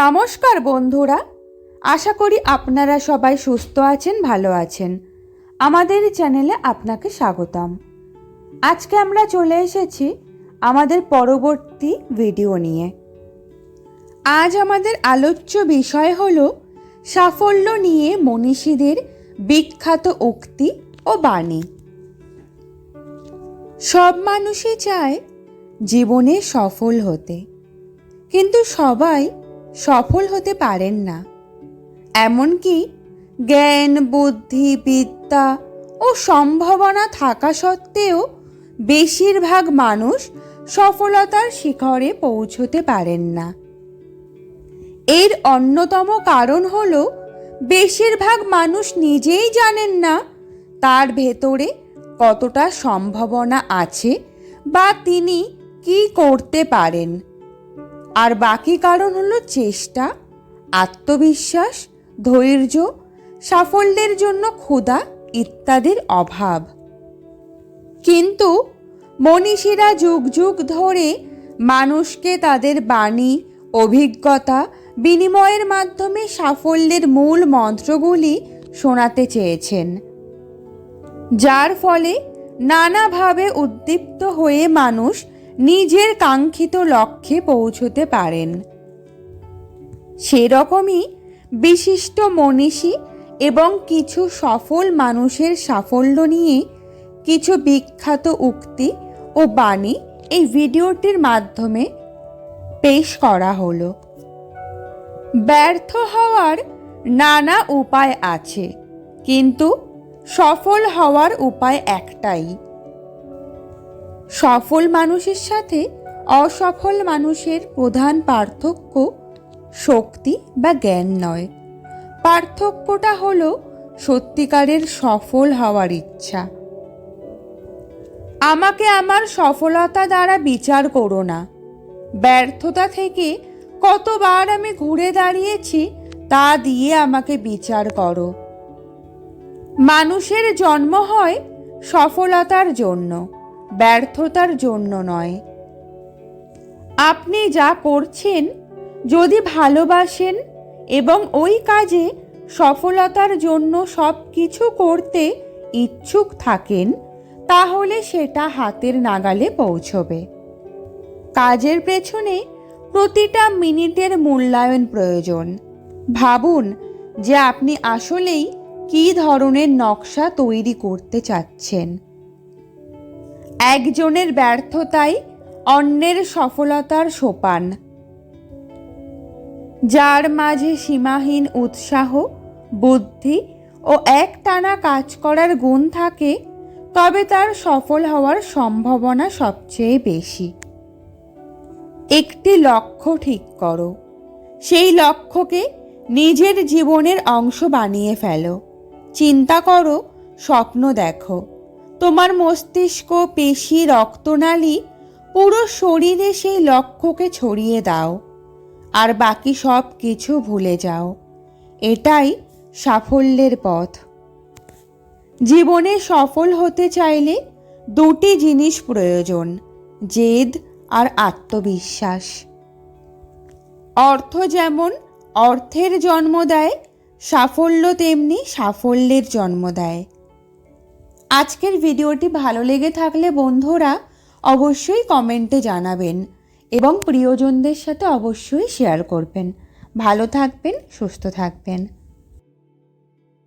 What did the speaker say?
নমস্কার বন্ধুরা, আশা করি আপনারা সবাই সুস্থ আছেন, ভালো আছেন। আমাদের চ্যানেলে আপনাকে স্বাগতম। আজকে আমরা চলে এসেছি আমাদের পরবর্তী ভিডিও নিয়ে। আজ আমাদের আলোচ্য বিষয় হল সাফল্য নিয়ে মনীষীদের বিখ্যাত উক্তি ও বাণী। সব মানুষই চায় জীবনে সফল হতে, কিন্তু সবাই সফল হতে পারেন না। এমনকি জ্ঞান, বুদ্ধি, বিদ্যা ও সম্ভাবনা থাকা সত্ত্বেও বেশিরভাগ মানুষ সফলতার শিখরে পৌঁছতে পারেন না। এর অন্যতম কারণ হল, বেশিরভাগ মানুষ নিজেই জানেন না তার ভেতরে কতটা সম্ভাবনা আছে বা তিনি কি করতে পারেন। আর বাকি কারণ হলো চেষ্টা, আত্মবিশ্বাস, ধৈর্য, সাফল্যের জন্য ক্ষুধা ইত্যাদির অভাব। কিন্তু মনীষীরা যুগ যুগ ধরে মানুষকে তাদের বাণী, অভিজ্ঞতা, বিনিময়ের মাধ্যমে সাফল্যের মূল মন্ত্রগুলি শোনাতে চেয়েছেন। যার ফলে নানাভাবে উদ্দীপ্ত হয়ে মানুষ নিজের কাঙ্ক্ষিত লক্ষ্যে পৌঁছতে পারেন। সেরকমই বিশিষ্ট মনীষী এবং কিছু সফল মানুষের সাফল্য নিয়ে কিছু বিখ্যাত উক্তি ও বাণী এই ভিডিওটির মাধ্যমে পেশ করা হলো। ব্যর্থ হওয়ার নানা উপায় আছে, কিন্তু সফল হওয়ার উপায় একটাই। সফল মানুষের সাথে অসফল মানুষের প্রধান পার্থক্য শক্তি বা জ্ঞান নয়। পার্থক্যটা হল সত্যিকারের সফল হওয়ার ইচ্ছা। আমাকে আমার সফলতা দ্বারা বিচার করো না। ব্যর্থতা থেকে কতবার আমি ঘুরে দাঁড়িয়েছি তা দিয়ে আমাকে বিচার করো। মানুষের জন্ম হয় সফলতার জন্য। ব্যর্থতার জন্য নয়। আপনি যা করছেন, যদি ভালোবাসেন এবং ওই কাজে সফলতার জন্য সব কিছু করতে ইচ্ছুক থাকেন, তাহলে সেটা হাতের নাগালে পৌঁছবে। কাজের পেছনে প্রতিটা মিনিটের মূল্যায়ন প্রয়োজন। ভাবুন যে আপনি আসলেই কী ধরনের নকশা তৈরি করতে চাচ্ছেন। একজনের ব্যর্থতাই অন্যের সফলতার সোপান। যার মাঝে সীমাহীন উৎসাহ, বুদ্ধি ও একটানা কাজ করার গুণ থাকে, তবে তার সফল হওয়ার সম্ভাবনা সবচেয়ে বেশি। একটি লক্ষ্য ঠিক করো। সেই লক্ষ্যকে নিজের জীবনের অংশ বানিয়ে ফেলো। চিন্তা করো, স্বপ্ন দেখো। তোমার মস্তিষ্ক, পেশি, রক্তনালী পুরো শরীরে সেই লক্ষ্যকে ছড়িয়ে দাও। আর বাকি সব কিছু ভুলে যাও। এটাই সাফল্যের পথ। জীবনে সফল হতে চাইলে দুটি জিনিস প্রয়োজন, জেদ আর আত্মবিশ্বাস। অর্থ যেমন অর্থের জন্ম দেয়, সাফল্য তেমনি সাফল্যের জন্ম দেয়। আজকের ভিডিওটি ভালো লেগে থাকলে বন্ধুরা অবশ্যই কমেন্টে জানাবেন এবং প্রিয়জনদের সাথে অবশ্যই শেয়ার করবেন। ভালো থাকবেন, সুস্থ থাকবেন।